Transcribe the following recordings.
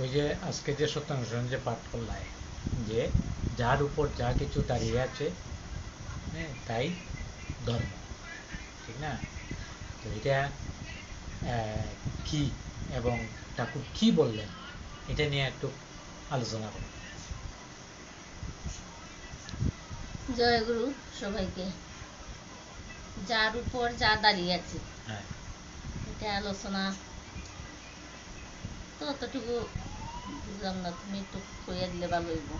ওই যে আজকে যে শতাংশ যে পাঠ করলায় যে যার উপর যা কিছু দাঁড়িয়ে আছে হ্যাঁ তাই ধর্ম। ঠিক না? তো এটা কি এবং ঠাকুর কি বললেন এটা নিয়ে একটু আলোচনা করব। জয় গুরু সবাইকে। যার উপর যা দাঁড়িয়ে আছে হ্যাঁ। এটা আলোচনা অতটুকু বুঝলাম না তুমি একটু কইয়া দিলে ভালো হইব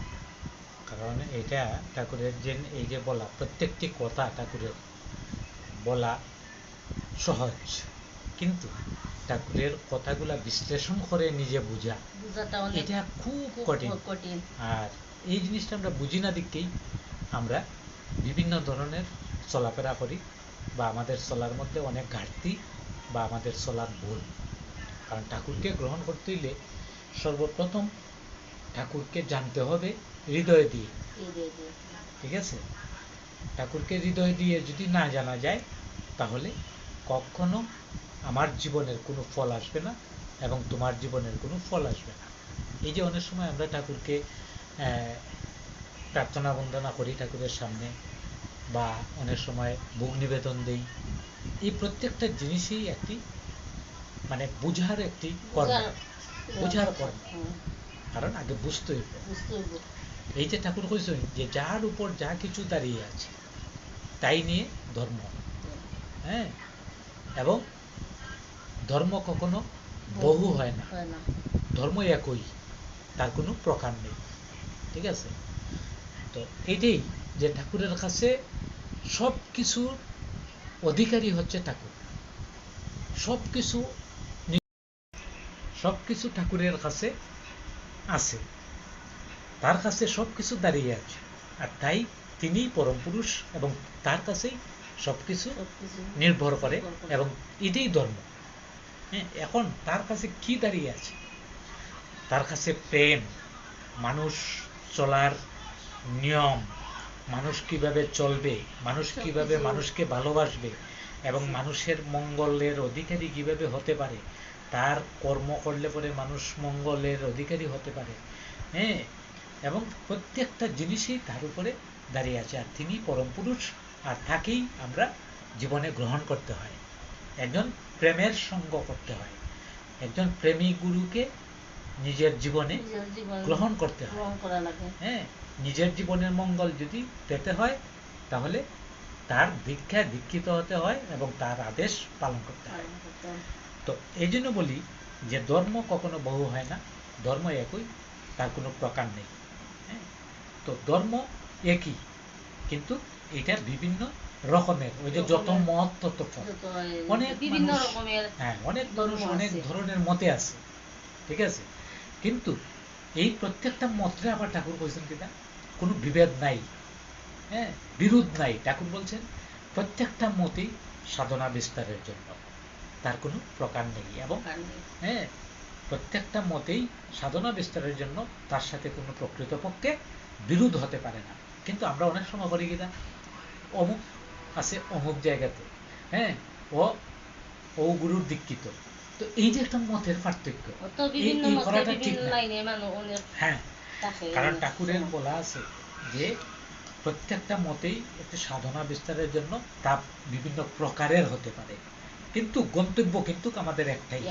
কারণ এটা ঠাকুরের যে এই যে বলা প্রত্যেকটি কথা ঠাকুরের বলা সহজ। কিন্তু ঠাকুরের কথাগুলা বিশ্লেষণ করে নিজে বোঝা এটা খুব কঠিন। আর এই জিনিসটা আমরা বুঝি না দিকেই আমরা বিভিন্ন ধরনের চলাফেরা করি বা আমাদের চলার মধ্যে অনেক ঘাটতি বা আমাদের চলার ভুল। কারণ ঠাকুরকে গ্রহণ করতে হইলে সর্বপ্রথম ঠাকুরকে জানতে হবে হৃদয় দিয়ে। ঠিক আছে? ঠাকুরকে হৃদয় দিয়ে যদি না জানা যায়, তাহলে কখনো আমার জীবনের কোনো ফল আসবে না এবং তোমার জীবনের কোনো ফল আসবে না। এই যে অনেক সময় আমরা ঠাকুরকে প্রার্থনা বন্দনা করি ঠাকুরের সামনে বা অনেক সময় ভোগ নিবেদন দেই। এই প্রত্যেকটা জিনিসই একটি মানে বুঝার একটি কর্ম। বুঝার- কর্ম। কারণ আগে বুঝতে হইব এই যে ঠাকুর কইছেন যে যার উপর যা কিছু দাঁড়িয়ে আছে তাই নিয়ে ধর্ম। হ্যাঁ? এবং ধর্ম কখনো বহু হয় না। হয় না। ধর্ম একই তার কোনো প্রকার নেই। ঠিক আছে? তো এটাই যে ঠাকুরের কাছে সব কিছুর অধিকারী হচ্ছে ঠাকুর। সব কিছু সব কিছু ঠাকুরের কাছে আছে। তার কাছে সব কিছু দাঁড়িয়ে আছে। আর তাই তিনিই পরম পুরুষ এবং তার কাছেই সব কিছু সবকিছু নির্ভর করে এবং এটাই ধর্ম। হ্যাঁ এখন তার কাছে কি দাঁড়িয়ে আছে? তার কাছে প্রেম মানুষ চলার নিয়ম মানুষ কীভাবে চলবে মানুষ কীভাবে মানুষকে ভালোবাসবে এবং মানুষের মঙ্গলের অধিকারী কীভাবে হতে পারে তার কর্ম করলে পরে মানুষ মঙ্গলের অধিকারী হতে পারে। হ্যাঁ? এবং প্রত্যেকটা জিনিসই তার উপরে দাঁড়িয়ে আছে। আর তিনি পরম পুরুষ আর তাকেই আমরা জীবনে গ্রহণ করতে হয়। একজন প্রেমের সঙ্গ করতে হয়। একজন প্রেমী গুরুকে নিজের জীবনে গ্রহণ করতে হয়। হ্যাঁ? নিজের জীবনের মঙ্গল যদি পেতে হয় তাহলে তার দীক্ষায় দীক্ষিত হতে হয় এবং তার আদেশ পালন করতে হয়। তো এই জন্য বলি যে ধর্ম কখনো বহু হয় না ধর্ম একই তার কোনো প্রকার নেই। হ্যাঁ? তো ধর্ম একই কিন্তু এটা বিভিন্ন রকমের ওই যে যত মত তত অনেক বিভিন্ন রকমের হ্যাঁ অনেক মানুষ অনেক ধরনের মতে আছে ঠিক আছে? কিন্তু এই প্রত্যেকটা মতে আবার ঠাকুর বলছেন কিনা? কোনো বিভেদ নাই। হ্যাঁ? বিরোধ নাই। ঠাকুর বলছেন প্রত্যেকটা মতেই সাধনা বিস্তারের জন্য। তার কোনো প্রকার নেই এবং হ্যাঁ প্রত্যেকটা মতেই সাধনা বিস্তারের জন্য তার সাথে কোনো প্রকৃতপক্ষে বিরোধ হতে পারে না। কিন্তু আমরা অনেক সময় করি কিনা অমুক আছে অমুক জায়গাতে হ্যাঁ ও ও গুরুর দীক্ষিত। তো এই যে একটা মতের পার্থক্য এই- করাটা ঠিক না। হ্যাঁ কারণ ঠাকুরের বলা আছে যে প্রত্যেকটা মতেই একটি সাধনা বিস্তারের জন্য তা বিভিন্ন প্রকারের হতে পারে। কিন্তু গন্তব্য কিন্তু আমাদের একটাই।